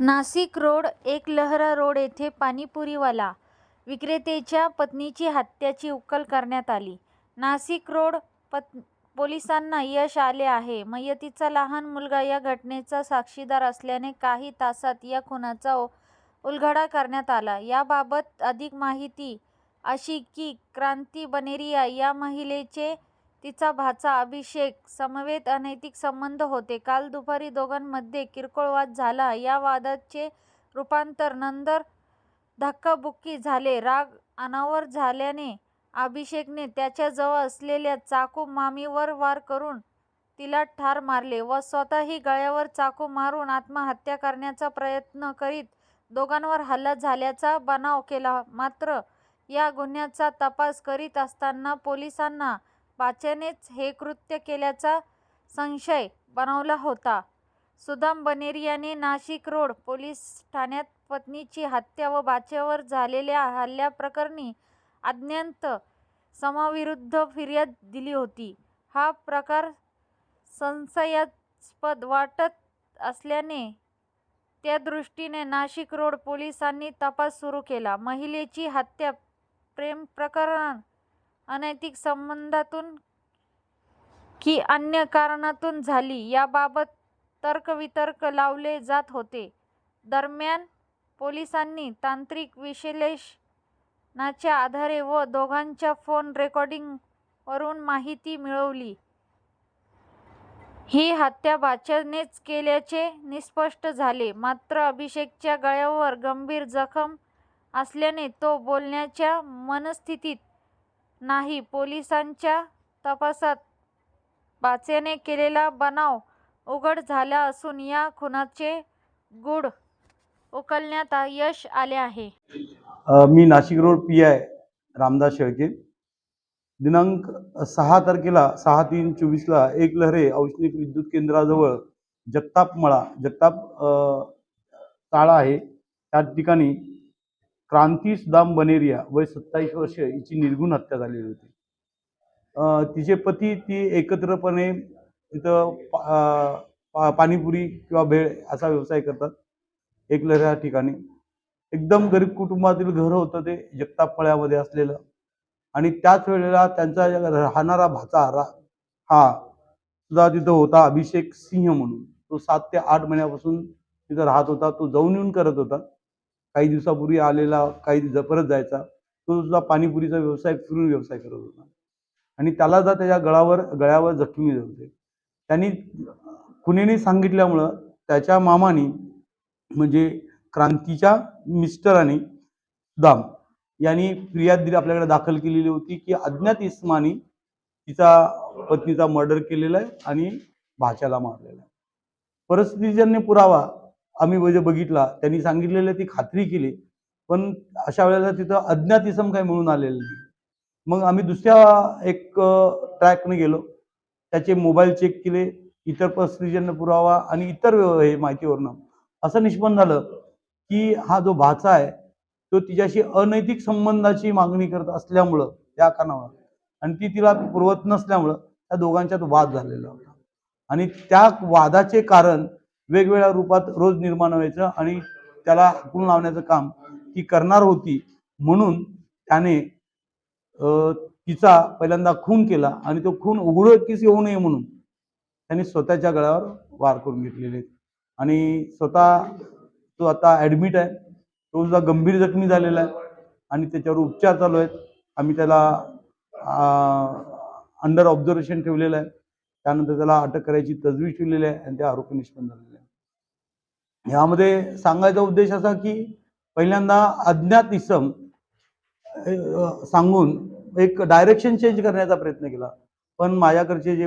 Nashik road एक लहरा road येथे पाणीपुरीवाला विक्रेत्याच्या पत्नीची हत्याची उकल करण्यात आली. नाशिक रोड पोलिसांना यश आले आहे. मयतीचा लहान मुलगा या घटनेचा साक्षीदार असल्याने काही तासात या खुनाचा उलगडा करण्यात आला. याबाबत अधिक माहिती अशी की क्रांती बनेरिया या महिलेचे तिचा भाचा अभिषेक समवेत अनैतिक संबंध होते. काल दुपारी दोघांमध्ये किरकोळ वाद झाला. या वादाचे रूपांतर नंतर धक्काबुक्की झाले. राग अनावर झाल्याने अभिषेकने त्याच्याजवळ असलेल्या चाकू मामीवर वार करून तिला ठार मारले व स्वतःही गळ्यावर चाकू मारून आत्महत्या करण्याचा प्रयत्न करीत दोघांवर हल्ला झाल्याचा बनाव केला. मात्र या गुन्ह्याचा तपास करीत असताना पोलिसांना बाच्यानेच हे कृत्य केल्याचा संशय बनवला होता. सुदाम बनेरियाने नाशिक रोड पोलीस ठाण्यात पत्नीची हत्या व बाचेवर झालेल्या हल्ल्याप्रकरणी अज्ञात समाविरुद्ध फिर्याद दिली होती. हा प्रकार संशयास्पद वाटत असल्याने त्यादृष्टीने नाशिक रोड पोलिसांनी तपास सुरू केला. महिलेची हत्या प्रेमप्रकरण, अनैतिक संबंधातून की अन्य कारणातून झाली याबाबत तर्कवितर्क लावले जात होते. दरम्यान पोलिसांनी तांत्रिक विश्लेषणाच्या आधारे व दोघांच्या फोन रेकॉर्डिंगवरून माहिती मिळवली. ही हत्या भाच्यानेच केल्याचे निस्पष्ट झाले. मात्र अभिषेकच्या गळ्यावर गंभीर जखम असल्याने तो बोलण्याच्या मनस्थितीत नाही. पोलिसांच्या तपासात पाचेने केलेला बनाव उघड झाला असून या खुनाचे गूढ उकलण्यात यश आले आहे. मी Nashik road P I Ramdas Shelke दिनांक सहा तारखेला सहा तीन चोवीसला एक लहरे औष्णिक विद्युत केंद्राजवळ जगताप मळा जगताप ताळा आहे त्या ठिकाणी क्रांती दाम बनेरिया वय सत्तावीस वर्ष हिची निर्गुण हत्या झालेली होती. तिचे पती ती एकत्रपणे तिथं पा- पाणीपुरी किंवा भेळ असा व्यवसाय करतात. एक ठिकाणी. एकदम गरीब कुटुंबातील घर होतं ते जगताप फळ्यामध्ये असलेलं. आणि त्याच वेळेला त्यांचा राहणारा भाचा रा हा सुद्धा तिथं होता अभिषेक सिंह म्हणून. तो सात ते आठ महिन्यापासून तिथं राहत होता. तो जाऊन येऊन करत होता. काही दिवसापूर्वी आलेला काही दिवसा परत जायचा तो सुद्धा पाणीपुरीचा व्यवसाय फिरून व्यवसाय करत होता. आणि त्याला जर त्याच्या गळावर गळ्यावर जखमी होते. त्यांनी खुनेने सांगितल्यामुळं त्याच्या मामाने म्हणजे क्रांतीच्या मिस्टराने दाम यांनी फिर्याद दिली आपल्याकडे दाखल केलेली होती की अज्ञात इस्मानी तिचा पत्नीचा मर्डर केलेला आहे आणि भाच्याला मारलेला आहे. परिस्थितीजन्य पुरावा आम्ही म्हणजे बघितला. त्यांनी सांगितलेलं ती खात्री केली. पण अशा वेळेला तिथं अज्ञात इसम काही मिळून आलेलं नाही. मग आम्ही दुसऱ्या एक ट्रॅकने गेलो. त्याचे मोबाईल चेक केले. इतर परिस्थितीजन्य पुरावा आणि इतर व्यव- हे माहितीवरनं. असं निष्पन्न झालं की हा जो भाचा आहे तो तिच्याशी अनैतिक संबंधाची मागणी करत असल्यामुळं त्या कारणामुळं. आणि ती तिला पुरवत नसल्यामुळं त्या दोघांच्यात वाद झालेला होता. आणि त्या वादाचे कारण वेगवेगळ्या रूपात रोज निर्माण व्हायचं आणि त्याला हुकूम लावण्याचं काम ती करणार होती म्हणून त्याने तिचा पहिल्यांदा खून केला आणि तो खून उघडकीस येऊ नये म्हणून त्यांनी स्वतःच्या गळ्यावर वार करून घेतलेले. आहेत आणि स्वतः तो आता ॲडमिट आहे. तो सुद्धा गंभीर जखमी झालेला आहे आणि त्याच्यावर उपचार चालू आहेत. आम्ही त्याला अंडर ऑब्झर्वेशन ठेवलेलं आहे. त्यानंतर त्याला अटक करायची तजवीज ठेवलेली आहे आणि ते आरोपी निष्पन्न झालेले आहे यामध्ये सांगायचा उद्देश असा की पहिल्यांदा अज्ञात इसम सांगून एक डायरेक्शन चेंज करण्याचा प्रयत्न केला. पण माझ्याकडचे जे